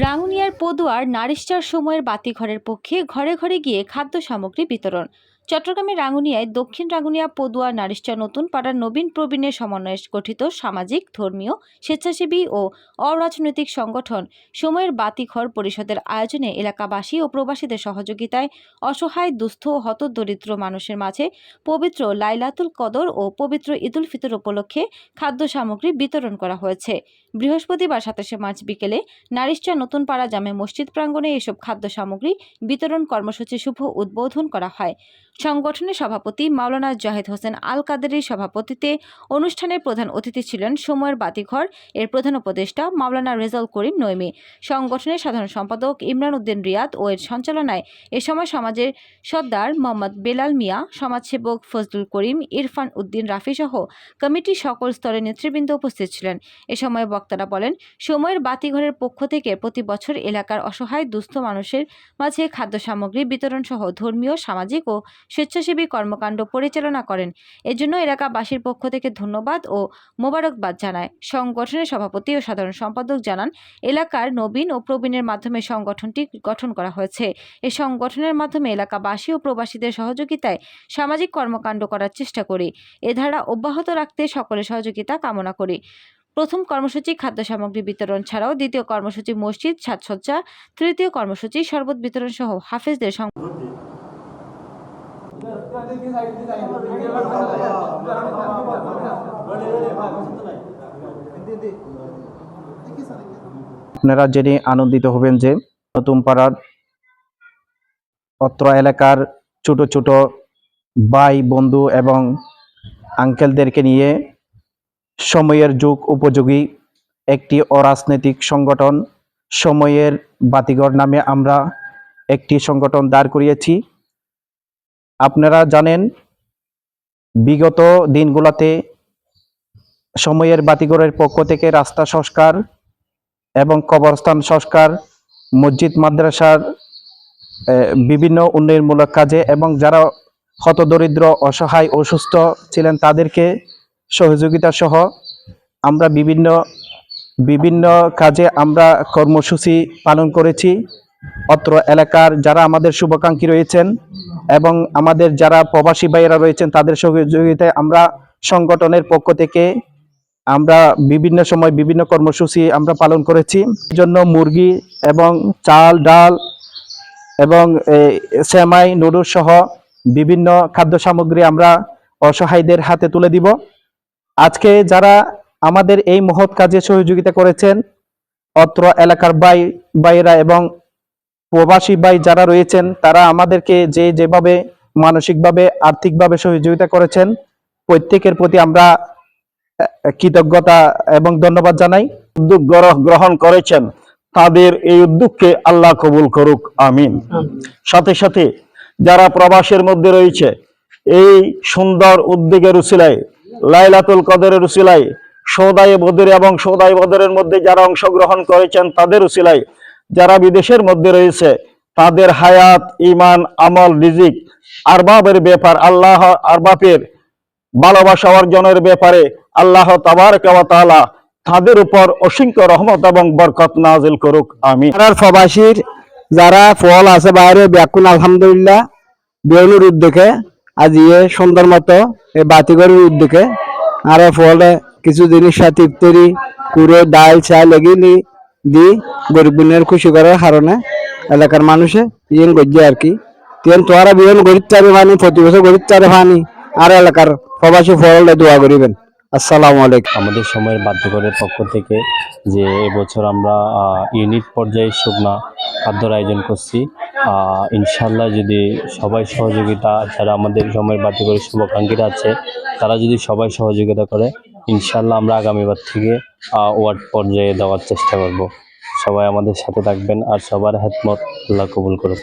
রাঙ্গুনিয়ার পদুয়ার নারিশ্চার সময়ের বাতিঘরের পক্ষে ঘরে ঘরে গিয়ে খাদ্য সামগ্রী বিতরণ। চট্টগ্রামের রাঙ্গুনিয়ায় দক্ষিণ রাঙ্গুনিয়া, পদুয়া নারিশ্চা নতুন পাড়ার নবীন প্রবীণের সমন্বয়ে গঠিত সামাজিক, ধর্মীয়, স্বেচ্ছাসেবী ও অরাজনৈতিক সংগঠন সময়ের বাতিঘর পরিষদের আয়োজনে এলাকাবাসী ও প্রবাসীদের সহযোগিতায় অসহায়, দুস্থ ও হতদরিদ্র মানুষের মাঝে পবিত্র লাইলাতুল কদর ও পবিত্র ঈদুল ফিতর উপলক্ষে খাদ্য সামগ্রী বিতরণ করা হয়েছে। বৃহস্পতিবার সাতাশে মার্চ বিকেলে নারিশ্চা নতুন পাড়া জামে মসজিদ প্রাঙ্গণে এসব খাদ্য সামগ্রী বিতরণ কর্মসূচি শুভ উদ্বোধন করা হয়। সংগঠনের সভাপতি মাওলানা জাহেদ হোসেন আল কাদেরের সভাপতিতে অনুষ্ঠানের প্রধান অতিথি ছিলেন সময়ের বাতিঘর এর প্রধান উপদেষ্টা মাওলানা রেজাল করিম নইমি সংগঠনের সাধারণ সম্পাদক ইমরান উদ্দিন রিয়াদ ও এর সঞ্চালনায় এ সময় সমাজের সর্দার মোহাম্মদ বেলাল মিয়া, সমাজসেবক ফজলুল করিম, ইরফান উদ্দিন রাফি সহ কমিটির সকল স্তরের নেতৃবৃন্দ উপস্থিত ছিলেন। এ সময় বক্তারা বলেন, সময়ের বাতিঘরের পক্ষ থেকে প্রতি বছর এলাকার অসহায় দুস্থ মানুষের মাঝে খাদ্য সামগ্রী বিতরণ সহ ধর্মীয়, সামাজিক ও স্বেচ্ছাসেবী কর্মকাণ্ড পরিচালনা করেন। এজন্য এলাকাবাসীর পক্ষ থেকে ধন্যবাদ ও মোবারকবাদ জানায়। সংগঠনের সভাপতি ও সাধারণ সম্পাদক জানান, এলাকার নবীন ও প্রবীণের মাধ্যমে সংগঠনটি গঠন করা হয়েছে। এই সংগঠনের মাধ্যমে এলাকাবাসী ও প্রবাসীদের সহযোগিতায় সামাজিক কর্মকাণ্ড করার চেষ্টা করি। এ ধারা অব্যাহত রাখতে সকলের সহযোগিতা কামনা করি। প্রথম কর্মসূচি খাদ্য সামগ্রী বিতরণ ছাড়াও দ্বিতীয় কর্মসূচি মসজিদ, সাজসজ্জা, তৃতীয় কর্মসূচি শরবত বিতরণ সহ হাফেজদের সং- আপনারা জেনে আনন্দিত হবেন যে নতুন পাড়ার অত্র এলাকার ছোট ছোট ভাই, বন্ধু এবং আঙ্কেলদেরকে নিয়ে সময়ের যুগ উপযোগী একটি অরাজনৈতিক সংগঠন সময়ের বাতিঘর নামে আমরা একটি সংগঠন দাঁড় করিয়েছি। আপনারা জানেন, বিগত দিনগুলোতে সময়ের বাতিঘরের পক্ষ থেকে রাস্তা সংস্কার এবং কবরস্থান সংস্কার, মসজিদ, মাদ্রাসার বিভিন্ন উন্নয়নমূলক কাজে এবং যারা হতদরিদ্র, অসহায়, অসুস্থ ছিলেন তাদেরকে সহযোগিতা সহ আমরা বিভিন্ন বিভিন্ন কাজে আমরা কর্মসূচি পালন করেছি। অত্র এলাকার যারা আমাদের শুভাকাঙ্ক্ষী রয়েছেন এবং আমাদের যারা প্রবাসী ভাইয়েরা রয়েছেন তাদের সহযোগিতায় আমরা সংগঠনের পক্ষ থেকে আমরা বিভিন্ন সময় বিভিন্ন কর্মসূচি আমরা পালন করেছি। জন্য মুরগি এবং চাল ডাল এবং এই, সেমাই নুডলস সহ বিভিন্ন খাদ্য সামগ্রী আমরা অসহায়দের হাতে তুলে দিব। আজকে যারা আমাদের এই মহৎ কাজে সহযোগিতা করেছেন অত্র এলাকার বাই ভাইয়েরা এবং প্রবাসী ভাই যারা রয়েছেন, তারা আমাদেরকে যে যেভাবে মানসিকভাবে, আর্থিকভাবে সহযোগিতা করেছেন, প্রত্যেকের প্রতি আমরা কৃতজ্ঞতা এবং ধন্যবাদ জানাই। উদ্যোগ গ্রহণ করেছেন, তাদের এই উদ্যোগকে আল্লাহ কবুল করুক, আমিন। সাথে সাথে যারা প্রবাসের মধ্যে রয়েছে, এই সুন্দর উদ্যোগের উসিলায়, লাইলাতুল কদরের উসিলায়, সৌদায় বদর এবং সৌদায় বদরের মধ্যে যারা অংশগ্রহণ করেছেন, তাদের উসিলায় যারা বিদেশের মধ্যে রয়েছে, তাদের হায়াত ইমান আমল, রিজিক, আরবাবের ব্যাপার, আল্লাহ আরবাবের ভালোবাসা অর্জনের ব্যাপারে আল্লাহ তাবারকালা তাদের উপর অসংখ্য রহমত এবং বরকত নাজিল করুক আমি প্রবাসীর যারা ফল আছে বাইরে, ব্যাকুল, আলহামদুলিল্লাহ, বেউনুর উদ্যোগে, আজ ইয়ে সুন্দর মতো এই বাতিগরের উদ্যোগে আর ফলে কিছু জিনিস সাথে ইফতারি কুড়ে ডাল চাল এগুলি দি গরিব বোনের খুশি করার কারণে এলাকার মানুষে ইয়েন গজ্জে আর কি। তিন তোরা বিহন গরিব চারে ভানি, প্রতি বছর গরিব চারে ভানি, আর এলাকার প্রবাসী ফল দোয়া করিবেন। আসসালামু আলাইকুম। আমাদের সময়ের বাধ্যকরের পক্ষ থেকে যে এবছর আমরা ইউনিট পর্যায়ে শুকনা খাদ্যর আয়োজন করছি ইনশাল্লাহ যদি সবাই সহযোগিতা, যারা আমাদের সময়ের বাধ্যকরের শুভাকাঙ্ক্ষীরা আছে, তারা যদি সবাই সহযোগিতা করে ইনশাল্লাহ আমরা আগামীবার থেকে ওয়ার্ড পর্যায়ে দেওয়ার চেষ্টা করব। সবাই আমাদের সাথে থাকবেন আর সবার হেদমত আল্লাহ কবুল করুন